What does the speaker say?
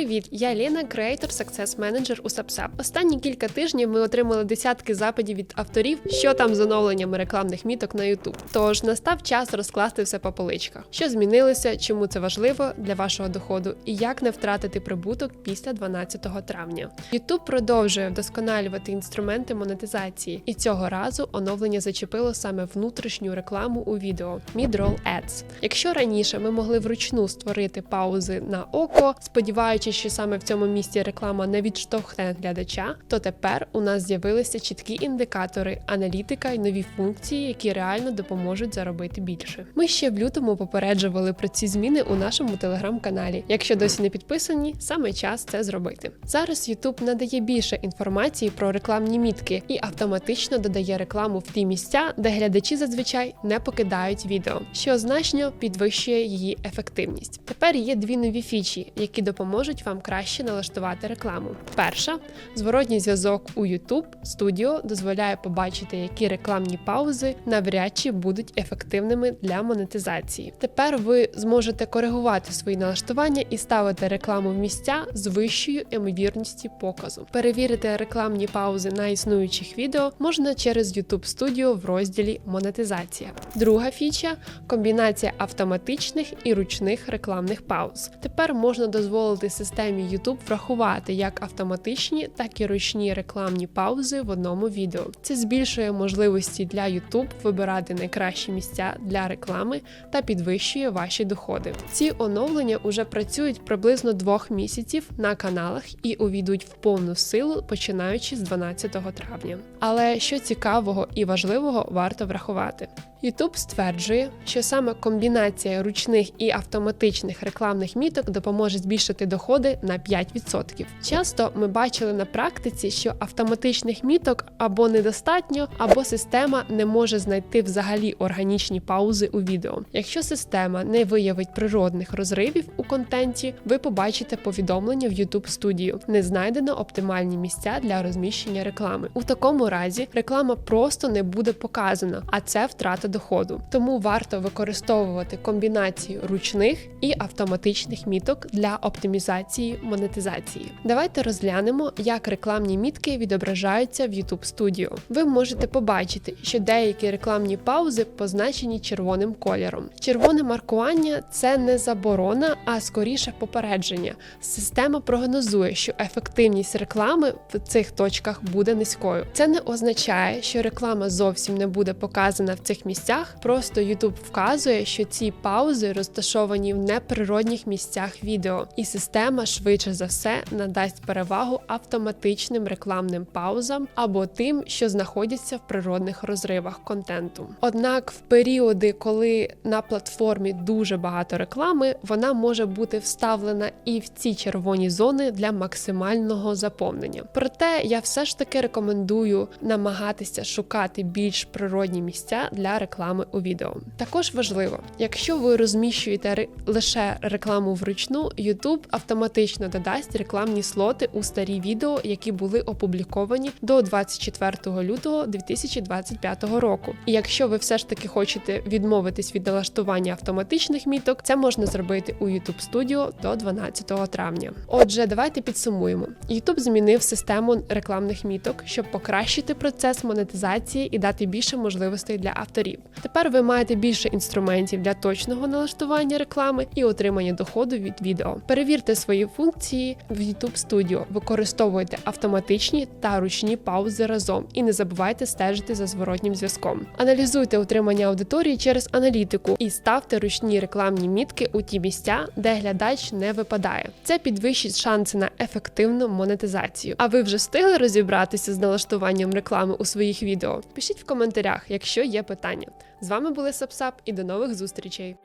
Привіт, я Ліна, креатор Success Manager у SubSub. Останні кілька тижнів ми отримали десятки запитів від авторів, що там з оновленнями рекламних міток на YouTube. Тож настав час розкласти все по поличках. Що змінилося, чому це важливо для вашого доходу, і як не втратити прибуток після 12 травня. YouTube продовжує вдосконалювати інструменти монетизації, і цього разу оновлення зачепило саме внутрішню рекламу у відео Mid-roll Ads. Якщо раніше ми могли вручну створити паузи на око, сподіваючись, що саме в цьому місці реклама не відштовхне глядача, то тепер у нас з'явилися чіткі індикатори, аналітика і нові функції, які реально допоможуть заробити більше. Ми ще в лютому попереджували про ці зміни у нашому телеграм-каналі. Якщо досі не підписані, саме час це зробити. Зараз YouTube надає більше інформації про рекламні мітки і автоматично додає рекламу в ті місця, де глядачі зазвичай не покидають відео, що значно підвищує її ефективність. Тепер є дві нові фічі, які допоможуть вам краще налаштувати рекламу. Перша зворотній зв'язок у YouTube Studio дозволяє побачити, які рекламні паузи навряд чи будуть ефективними для монетизації. Тепер ви зможете коригувати свої налаштування і ставити рекламу в місця з вищою ймовірністю показу. Перевірити рекламні паузи на існуючих відео можна через YouTube Studio в розділі Монетизація. Друга фіча комбінація автоматичних і ручних рекламних пауз. Тепер можна дозволити системі YouTube врахувати як автоматичні, так і ручні рекламні паузи в одному відео. Це збільшує можливості для YouTube вибирати найкращі місця для реклами та підвищує ваші доходи. Ці оновлення уже працюють приблизно двох місяців на каналах і увійдуть в повну силу починаючи з 12 травня. Але що цікавого і важливого варто врахувати. YouTube стверджує, що саме комбінація ручних і автоматичних рекламних міток допоможе збільшити доходи на 5%. Часто ми бачили на практиці, що автоматичних міток або недостатньо, або система не може знайти взагалі органічні паузи у відео. Якщо система не виявить природних розривів у контенті, ви побачите повідомлення в YouTube Studio. Не знайдено оптимальні місця для розміщення реклами. У такому разі реклама просто не буде показана, а це втрата доходу. Тому варто використовувати комбінацію ручних і автоматичних міток для оптимізації монетизації. Давайте розглянемо, як рекламні мітки відображаються в YouTube Studio. Ви можете побачити, що деякі рекламні паузи позначені червоним кольором. Червоне маркування це не заборона, а скоріше попередження. Система прогнозує, що ефективність реклами в цих точках буде низькою. Це не означає, що реклама зовсім не буде показана в цих місцях. Просто YouTube вказує, що ці паузи розташовані в неприродних місцях відео, і система швидше за все надасть перевагу автоматичним рекламним паузам або тим, що знаходяться в природних розривах контенту. Однак, в періоди, коли на платформі дуже багато реклами, вона може бути вставлена і в ці червоні зони для максимального заповнення. Проте я все ж таки рекомендую намагатися шукати більш природні місця для реклами у відео. Також важливо, якщо ви розміщуєте лише рекламу вручну, YouTube автоматично додасть рекламні слоти у старі відео, які були опубліковані до 24 лютого 2025 року. І якщо ви все ж таки хочете відмовитись від налаштування автоматичних міток, це можна зробити у YouTube Studio до 12 травня. Отже, давайте підсумуємо. YouTube змінив систему рекламних міток, щоб покращити процес монетизації і дати більше можливостей для авторів. Тепер ви маєте більше інструментів для точного налаштування реклами і отримання доходу від відео. Перевірте свої функції в YouTube Studio, використовуйте автоматичні та ручні паузи разом і не забувайте стежити за зворотнім зв'язком. Аналізуйте утримання аудиторії через аналітику і ставте ручні рекламні мітки у ті місця, де глядач не випадає. Це підвищить шанси на ефективну монетизацію. А ви вже встигли розібратися з налаштуванням реклами у своїх відео? Пишіть в коментарях, якщо є питання. З вами були Сапсап і до нових зустрічей.